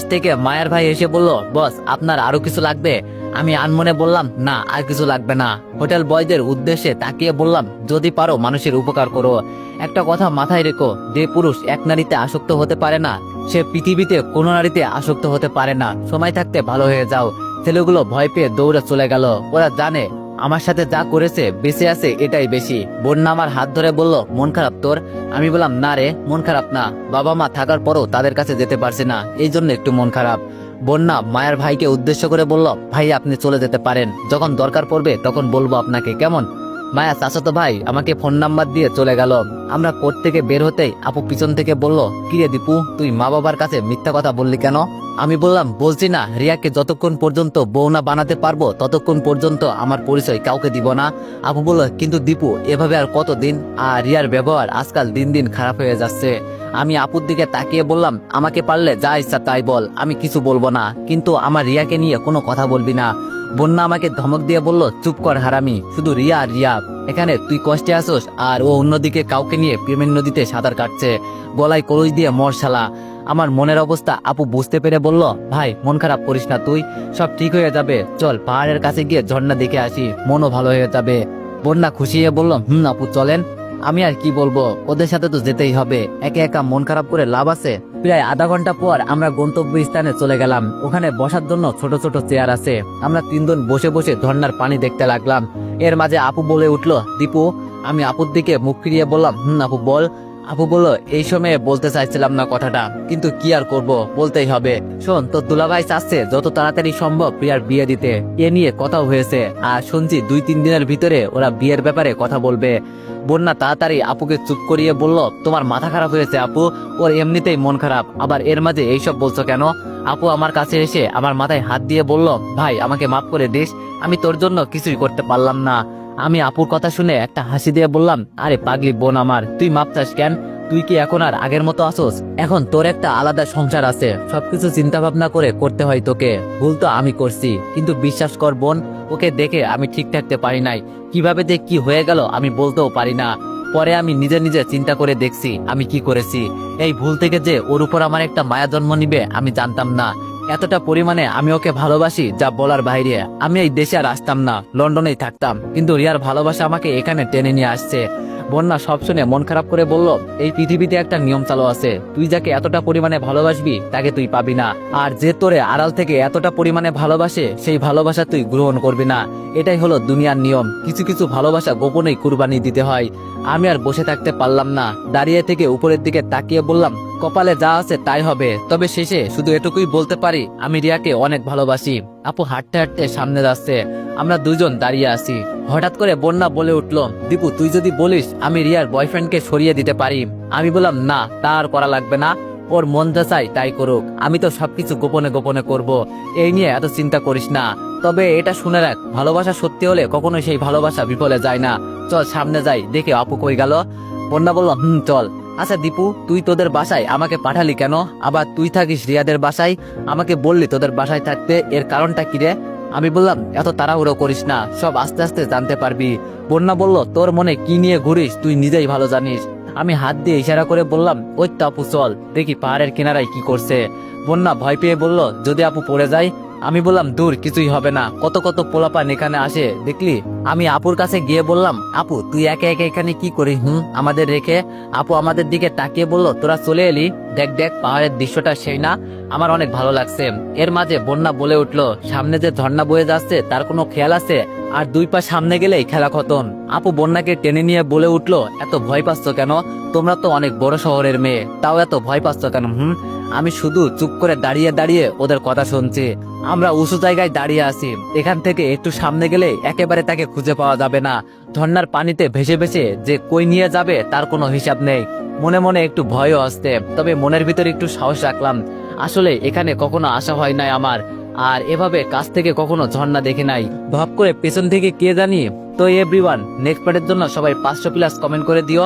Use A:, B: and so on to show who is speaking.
A: পাশ থেকে মায়ের ভাই এসে বলল, বস, আপনার আরও কিছু লাগবে? আমি আনমনে বললাম, না, আর কিছু লাগবে না। হোটেল বয়দের উদ্দেশ্যে তাকিয়ে বললাম, যদি পারো মানুষের উপকার করো। একটা কথা মাথায় রেখো, যে পুরুষ এক নারীতে আসক্ত হতে পারে না, সে পৃথিবীতে কোনো নারীতে আসক্ত হতে পারে না। সময় থাকতে ভালো হয়ে যাও। ছেলেগুলো ভয় পেয়ে দৌড়ে চলে গেল। ওরা জানে আমার সাথে যা করেছে, বেঁচে আছে এটাই বেশি। বন্যা আমার হাত ধরে বলল, মন খারাপ তোর? আমি বললাম, না রে, মন খারাপ না। বাবা মা থাকার পরও তাদের কাছে যেতে পারছি না। এই জন্য একটু মন খারাপ। বন্যা মায়ের ভাইকে উদ্দেশ্য করে বলল, ভাই, আপনি চলে যেতে পারেন। যখন দরকার পড়বে, তখন বলব আপনাকে। কেমন? মায়া চাচাতো ভাই আমাকে ফোন নাম্বার দিয়ে চলে গেল। আমরা কোর্ট থেকে বের হতেই আপু পিছন থেকে বলল, কিরে দীপু, তুই মা বাবার কাছে মিথ্যা কথা বললি কেন? আমি বললাম, বলছি না, রিয়াকে যতক্ষণ পর্যন্ত বউ না বানাতে পারব, ততক্ষণ পর্যন্ত আমার পরিচয় কাউকে দিব না। আপু বলল, কিন্তু দীপু, এভাবে আর কতদিন? আর রিয়ার ব্যবহার আজকাল দিন দিন খারাপ হয়ে যাচ্ছে। আমি আপুর দিকে তাকিয়ে বললাম, আমাকে পারলে যা ইচ্ছা তাই বল, আমি কিছু বলব না। কিন্তু আমার রিয়াকে নিয়ে কোনো কথা বলবি না। বন্যা আমাকে ধমক দিয়ে বলল, চুপ কর হারামি, শুধু রিয়া আর রিয়া এখানে তুই কষ্টে আসোস আর ও অন্যদিকে কাউকে নিয়ে প্রেমের নদীতে সাঁতার কাটছে। গলায় কলই দিয়ে মরশালা আমার মনের অবস্থা আপু বুঝতে পেরে বলল, ভাই, মন খারাপ করিস না তুই। সব ঠিক হয়ে যাবে। চল পাহাড়ের কাছে গিয়ে ঝর্ণা দেখে আসি। মনও ভালো হয়ে যাবে। বন্যা খুশি হয়ে বলল, হুম আপু, চলেন। আমি আর কি বলব? ওদের সাথে তো যেতেই হবে। একে একা মন খারাপ করে লাভ আছে? প্রায় আধা ঘণ্টা পর আমরা গন্তব্য স্থানে চলে গেলাম। ওখানে বসার জন্য ছোট ছোট চেয়ার আছে। আমরা তিনজন বসে বসে ধর্নার পানি দেখতে লাগলাম। এর মাঝে আপু বলে উঠল, দীপু, আমি আপুর দিকে মুখ ফিরিয়ে বললাম, হুম, আপু, বল। আপু বলল, এই সময়ে বলতে চাইছিলাম না কথাটা, কিন্তু কি আর করব? বলতেই হবে। শোন, তোর দুলাভাই চাচ্ছে যত তাড়াতাড়ি সম্ভব প্রিয়ার বিয়ে দিতে। এ নিয়ে কথাও হয়েছে। আর শুনছি দুই তিন দিনের ভিতরে ওরা বিয়ের ব্যাপারে কথা বলবে। বন্যা তাড়াতাড়ি আপুকে চুপ করিয়ে বলল, তোমার মাথা খারাপ হয়েছে আপু, ওর এমনিতেই মন খারাপ। আবার এর মাঝে এইসব বলছো কেন? আপু আমার কাছে এসে আমার মাথায় হাত দিয়ে বলল, ভাই, আমাকে মাফ করে দিস, আমি তোর জন্য কিছুই করতে পারলাম না। আমি আপুর কথা শুনে একটা হাসি দিয়ে বললাম, আরে পাগলি বোন আমার, তুই মাপ চাস কেন? তুই কি এখন আর আগের মতো আসোস? এখন তোর একটা আলাদা সংসার আছে, সবকিছু চিন্তা ভাবনা করে করতে হয় তোকে। ভুল তো আমি করছি, কিন্তু বিশ্বাস কর বোন, ওকে দেখে আমি ঠিক থাকতে পারি নাই। কীভাবে যে কি হয়ে গেল আমি বলতেও পারি না। পরে আমি নিজে নিজে চিন্তা করে দেখছি, আমি কি করেছি। এই ভুল থেকে যে ওর উপর আমার একটা মায়া জন্ম নিবে আমি জানতাম না। এতটা পরিমাণে আমি ওকে ভালোবাসি যা বলার বাইরে। আমি এই দেশে আর আসতাম না, লন্ডনেই থাকতাম। কিন্তু রিয়ার ভালোবাসা আমাকে এখানে টেনে নিয়ে আসছে। বন্যা সব শুনে মন খারাপ করে বলল, এই পৃথিবীতে একটা নিয়ম চালু আছে। তুই যাকে এতটা পরিমাণে ভালোবাসবি, তাকে তুই পাবি না। আর যে তোরে আড়াল থেকে এতটা পরিমাণে ভালোবাসে, সেই ভালোবাসা তুই গ্রহণ করবি না। এটাই হলো দুনিয়ার নিয়ম। কিছু কিছু ভালোবাসা গোপনেই কুরবানি দিতে হয়। আমি আর বসে থাকতে পারলাম না। দাঁড়িয়ে থেকে উপরের দিকে তাকিয়ে বললাম কপালে যা আছে তাই হবে। তবে শেষে শুধু এটুকুই বলতে পারি, আমি রিয়াকে অনেক ভালোবাসি। আপু হাঁটতে হাঁটতে সামনে যাচ্ছে। আমরা দুজন দাঁড়িয়ে আছি। হঠাৎ করে বন্যা বলে উঠল, দীপু, তুই যদি বলিস আমি রিয়ার বয়ফ্রেন্ডকে সরিয়ে দিতে পারি। আমি বললাম, না, তা আর করা লাগবে না। ওর মন যা চাই তাই করুক। আমি তো সবকিছু গোপনে গোপনে করব। এই নিয়ে এত চিন্তা করিস না। তবে এটা শুনে রাখ, ভালোবাসা সত্যি হলে কখনো সেই ভালোবাসা বিফলে যায় না। চল সামনে যাই, দেখে আপু কই গেল? বন্যা বলল, হুম, চল। আচ্ছা দীপু, তুই তোদের বাসায় আমাকে পাঠালি কেন? আবার তুই থাকিস রিয়াদের বাসায়? আমাকে বললি তোদের বাসায় থাকতে, এর কারণটা কি রে? আমি বললাম, এত তাড়াহুড়ো করিস না, সব আস্তে আস্তে জানতে পারবি। বন্যা বলল, তোর মনে কি নিয়ে ঘুরিস, তুই নিজেই ভালো জানিস। আমি হাত দিয়ে ইশারা করে বললাম, ওই তো আপু, চল, দেখি পাহাড়ের কিনারায় কি করছে। বন্যা ভয় পেয়ে বলল, যদি আপু পড়ে যায় আমি বললাম, দূর, কিছুই হবে না। কত কত পোলাপান এখানে আসে, দেখলি? আমি আপুর কাছে গিয়ে বললাম, আপু, তুই একে একে এখানে কি করি হুম? আমাদের রেখে আপু আমাদের দিকে তাকিয়ে বলল, তোরা চলে এলি? দেখ দেখ, পাহাড়ের দৃশ্যটা সেই না? আমার অনেক ভালো লাগছে। এর মাঝে বন্যা বলে উঠল, সামনে যে ঝর্ণা বয়ে যাচ্ছে, তার কোনো খেয়াল আছে? আর দুই পা সামনে গেলেই খেলা খতম। আপু বন্যাকে টেনে নিয়ে বলে উঠল, এত ভয় পাচ্ছ কেন? তোমরা তো অনেক বড় শহরের মেয়ে। তাও এত ভয় পাচ্ছ কেন, হুম? আমি শুধু চুপ করে দাঁড়িয়ে দাঁড়িয়ে ওদের কথা শুনছি। আমরা উঁচু জায়গায় দাঁড়িয়ে আছি। এখান থেকে একটু সামনে গেলে একেবারে তাকে খুঁজে পাওয়া যাবে না। ঝর্ণার পানিতে ভেসে ভেসে যে কই নিয়ে যাবে তার কোনো হিসাব নেই। মনে মনে একটু ভয়ও আসতে তবে মনের ভিতরে একটু সাহস রাখলাম। আসলে এখানে কখনো আসা হয় নাই আমার। আর এভাবে কাছ থেকে কখনো ঝর্ণা দেখে নাই। ভাব করে পেছন থেকে কে জানি? তো এভরিওয়ান নেক্সট পার্টের জন্য সবাই পাঁচশো প্লাস কমেন্ট করে দিও।